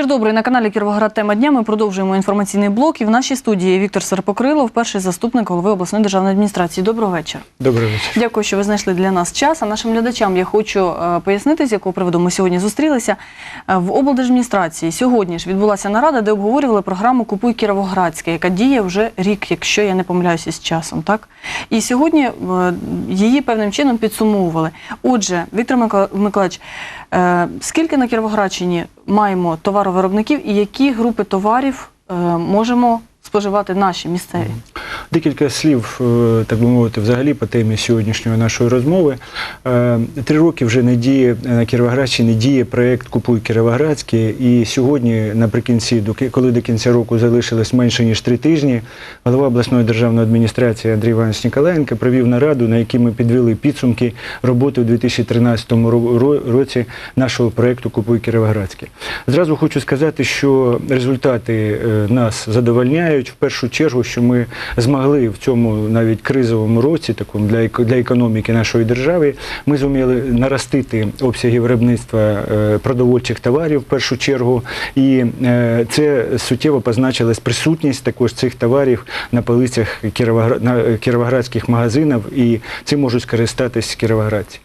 Вечір добрий на каналі Кіровоград. Тема дня. Ми продовжуємо інформаційний блок. І в нашій студії Віктор Серпокрилов, перший заступник голови обласної державної адміністрації. Доброго вечора. Добрий вечір. Дякую, що ви знайшли для нас час. А нашим глядачам я хочу е, пояснити, з якого приводу ми сьогодні зустрілися. Е, В облдержадміністрації сьогодні ж відбулася нарада, де обговорювали програму Купуй Кіровоградське, яка діє вже рік, якщо я не помиляюся з часом. Так і сьогодні е, її певним чином підсумовували. Отже, Віктор Микола- Миколаївич, скільки на Кіровоградщині маємо товаровиробників і які групи товарів е, можемо споживати наші місцеві? Декілька слів, е, так би мовити, взагалі по темі сьогоднішньої нашої розмови. Е, Три роки вже не діє на Кіровоградщині діє проєкт Купуй Кіровоградське. І сьогодні, наприкінці, коли до кінця року залишилось менше ніж три тижні, голова обласної державної адміністрації Андрій Іванович Ніколаєнко провів нараду, на якій ми підвели підсумки роботи у 2013 ро- ро- році нашого проєкту Купуй Кіровоградське. Зразу хочу сказати, що результати е, нас задовольняють в першу чергу, що ми змогли в цьому навіть кризовому році, такому для для економіки нашої держави, ми зуміли наростити обсяги виробництва е, продовольчих товарів в першу чергу, і е, це суттєво позначилась присутність також цих товарів на полицях е, кіровоградських магазинів, і цим можуть скористатись кіровоградці.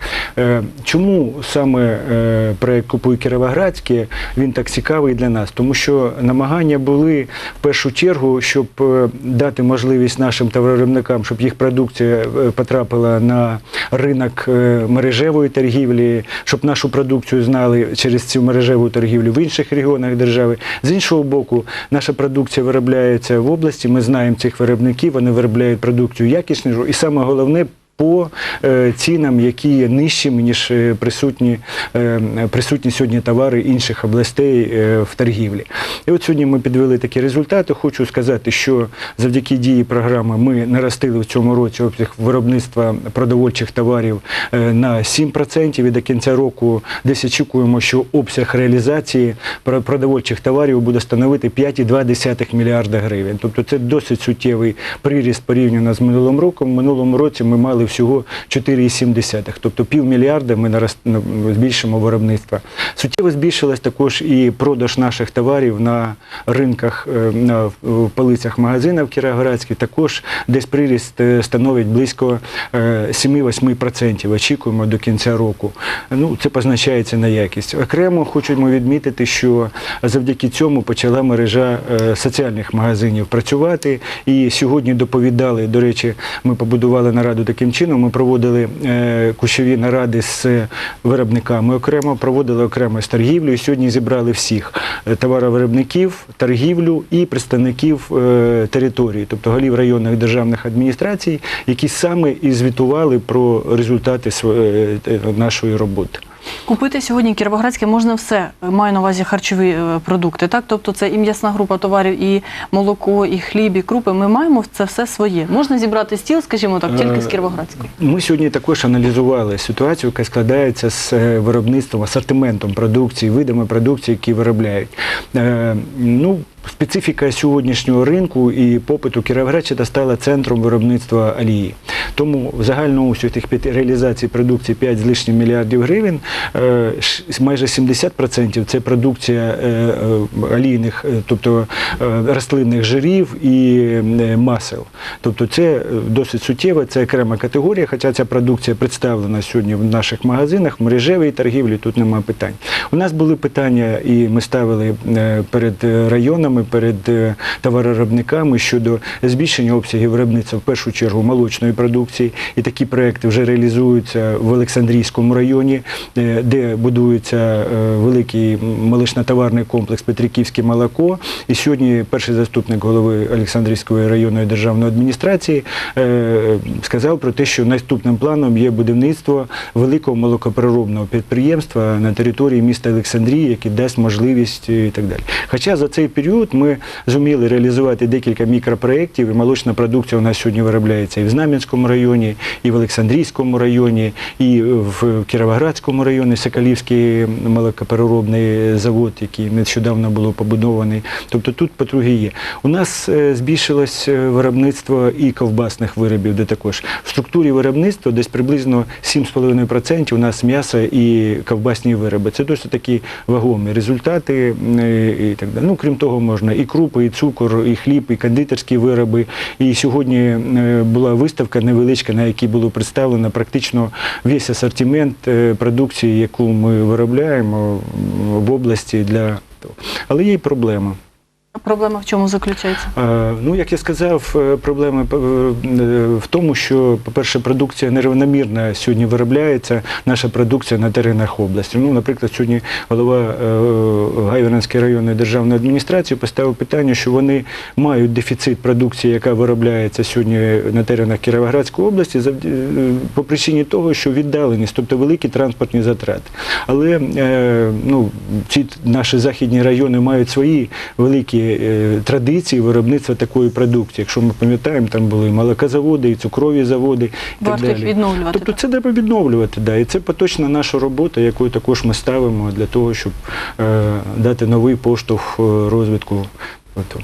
Чому саме проект Купуй Кіровоградське він так цікавий для нас? Тому що намагання були в першу чергу, щоб дати можливість нашим товаровиробникам, щоб їх продукція е, потрапила на ринок е, мережевої торгівлі, щоб нашу продукцію знали через цю мережеву торгівлю в інших регіонах держави. З іншого боку, наша продукція виробляється в області. Ми знаємо цих виробників, вони виробляють продукцію якіснішу, і саме головне. По е, цінам, які є нижчими, ніж е, присутні, е, присутні сьогодні товари інших областей в торгівлі. І от сьогодні ми підвели такі результати. Хочу сказати, що завдяки дії програми ми наростили в цьому році обсяг виробництва продовольчих товарів на 7%. І до кінця року десь очікуємо, що обсяг реалізації про- продовольчих товарів буде становити 5,2 мільярда гривень. Тобто це досить суттєвий приріст порівняно з минулим роком. В минулому році ми мали всього 4,7. Тобто півмільярда ми нарост... збільшимо виробництво. Суттєво збільшилась також і продаж наших товарів на ринках, е, на в полицях магазинів кіровоградських. Також десь приріст е, становить близько е, 7-8%. Очікуємо до кінця року. Ну, це позначається на якість. Окремо хочемо відмітити, що завдяки цьому почала мережа е, соціальних магазинів працювати. І сьогодні доповідали, до речі, ми побудували нараду таким чином. Ми проводили е, кущові наради з виробниками окремо, проводили окремо з торгівлею. Сьогодні зібрали всіх е, товаровиробників, торгівлю і представників е, території, тобто голів районних державних адміністрацій, які саме і звітували про результати нашої роботи. Купити сьогодні кіровоградське можна все. Маю на увазі харчові е, продукти. Так, тобто це і м'ясна група товарів, і молоко, і хліб, і крупи. Ми маємо це все своє. Можна зібрати стіл, скажімо так, тільки з Е, кіровоградської. Ми сьогодні також аналізували ситуацію, яка складається з е, виробництвом, асортиментом продукції, видами продукції, які виробляють. Ну, специфіка сьогоднішнього ринку і попиту Кіровоградщина стала центром виробництва олії. Тому в загальному усіх реалізацій продукції 5 з лишнім мільярдів гривень, е, майже 70% це продукція е, е, олійних, тобто рослинних жирів і масел. Тобто це досить суттєво, це окрема категорія, хоча ця продукція представлена сьогодні в наших магазинах, в мережевій торгівлі, тут немає питань. У нас були питання, і ми ставили перед е, районами, перед е, товаровиробниками щодо збільшення обсягів виробництва в першу чергу молочної продукції. І такі проекти вже реалізуються в Олександрійському районі, е, де будується е, великий молочно-товарний комплекс Петриківське молоко. І сьогодні перший заступник голови Олександрійської районної державної адміністрації сказав про те, що наступним планом є будівництво великого молокопереробного підприємства на території міста Олександрії, яке дасть можливість і так далі. Хоча за цей період тут ми зуміли реалізувати декілька мікропроєктів, і молочна продукція у нас сьогодні виробляється і в Знам'янському районі, і в Олександрійському районі, і в Кіровоградському районі Соколівський молокопереробний завод, який нещодавно було побудований. Тобто тут потруги є. У нас е, збільшилось е, виробництво і ковбасних виробів, де також в структурі виробництва десь приблизно 7,5% у нас м'ясо і ковбасні вироби. Це досить такі вагомі результати. І так далі. Ну, крім того, можна і крупи, і цукор, і хліб, і кондитерські вироби. І сьогодні е, була виставка невеличка, на якій було представлено практично весь асортимент е, продукції, яку ми виробляємо в області для. Але є й проблема. Проблема в чому заключається? Е, Ну, як я сказав, е, проблема е, в тому, що, по-перше, продукція нерівномірно сьогодні виробляється, наша продукція на теренах області. Ну, наприклад, сьогодні голова Гайвернської районної державної адміністрації поставив питання, що вони мають дефіцит продукції, яка виробляється сьогодні на теренах Кіровоградської області, по причині того, що віддаленість, тобто великі транспортні затрати. Але ну, ці наші західні райони мають свої великі е, традиції виробництва такої продукції. Якщо ми пам'ятаємо, там були і молокозаводи, і цукрові заводи. І Варто так їх далі. відновлювати. Тобто так? це треба відновлювати, да. і це поточна наша робота, яку також ми ставимо для того, щоб е, дати новий поштовх е, розвитку.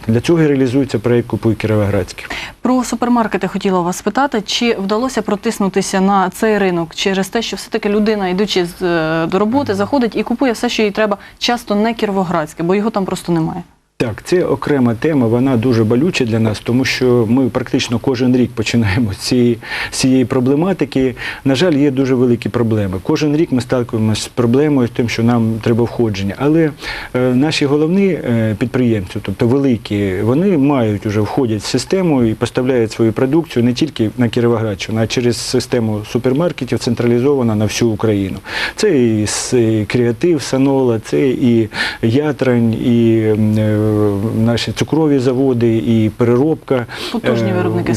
Для цього і реалізується проєкт Купуй Кіровоградський. Про супермаркети хотіла вас спитати, чи вдалося протиснутися на цей ринок через те, що все-таки людина, йдучи е, до роботи, заходить і купує все, що їй треба, часто не кіровоградське, бо його там просто немає. Так, це окрема тема, вона дуже болюча для нас, тому що ми практично кожен рік починаємо з цієї, цієї проблематики. На жаль, є дуже великі проблеми. Кожен рік ми сталкуємося з проблемою, з тим, що нам треба входження. Але е, наші головні е, підприємці, тобто великі, вони мають вже входять в систему і поставляють свою продукцію не тільки на Кіровоградщину, а через систему супермаркетів централізовано на всю Україну. Це і і креатив, санола, це і ятрань, і е, наші цукрові заводи, і переробка, Потужні е, виробники,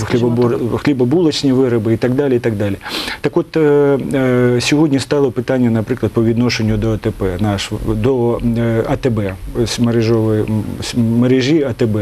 хлібобулочні вироби і так далі. І так далі. Так от е, е, сьогодні стало питання, наприклад, по відношенню до АТП, наш, до е, АТБ, мережі АТБ,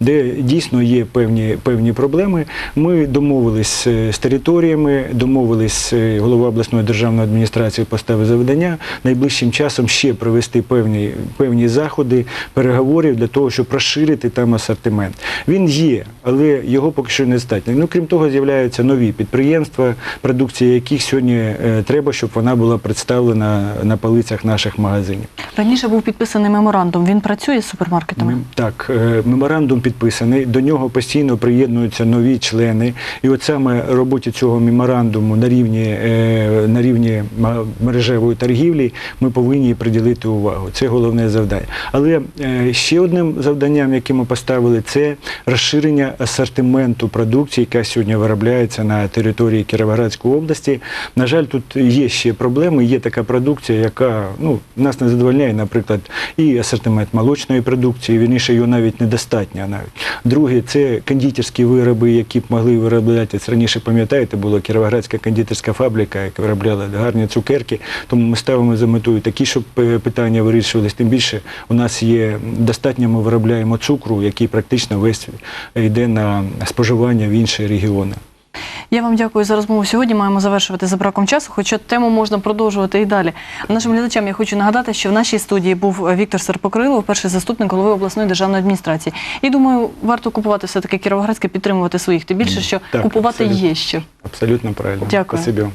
де дійсно є певні, певні проблеми. Ми домовились з територіями, домовились голова обласної державної адміністрації поставив завдання найближчим часом ще провести певні, певні заходи, переговорів для того, щоб розширити там асортимент. Він є, але його поки що недостатньо. Ну крім того, з'являються нові підприємства, продукція яких сьогодні е, треба, щоб вона була представлена на полицях наших магазинів. Раніше був підписаний меморандум. Він працює з супермаркетами. Так, е, меморандум підписаний, до нього постійно приєднуються нові члени. І от саме роботі цього меморандуму на рівні, е, на рівні мережевої торгівлі ми повинні приділити увагу. Це головне завдання. Але ще одним завданням, яке ми поставили, це розширення асортименту продукції, яка сьогодні виробляється на території Кіровоградської області. На жаль, тут є ще проблеми. Є така продукція, яка ну, нас не задовольняє, наприклад, і асортимент молочної продукції, вірніше його навіть недостатньо. Навіть. Друге, це кондитерські вироби, які б могли виробляти. Раніше, пам'ятаєте, була Кіровоградська кондитерська фабрика, яка виробляла гарні цукерки. Тому ми ставимо за метою такі, щоб е, питання вирішувались. Тим більше у нас є достатньо, ми виробляємо цукру, який практично весь йде на споживання в інші регіони. Я вам дякую за розмову. Сьогодні маємо завершувати за браком часу, хоча тему можна продовжувати і далі. Нашим глядачам я хочу нагадати, що в нашій студії був Віктор Серпокрилов, перший заступник голови обласної державної адміністрації. І думаю, варто купувати все таки кіровоградське, підтримувати своїх. Тим більше, що Так, купувати абсолютно. є що. Абсолютно правильно. Дякую. Спасибі вам.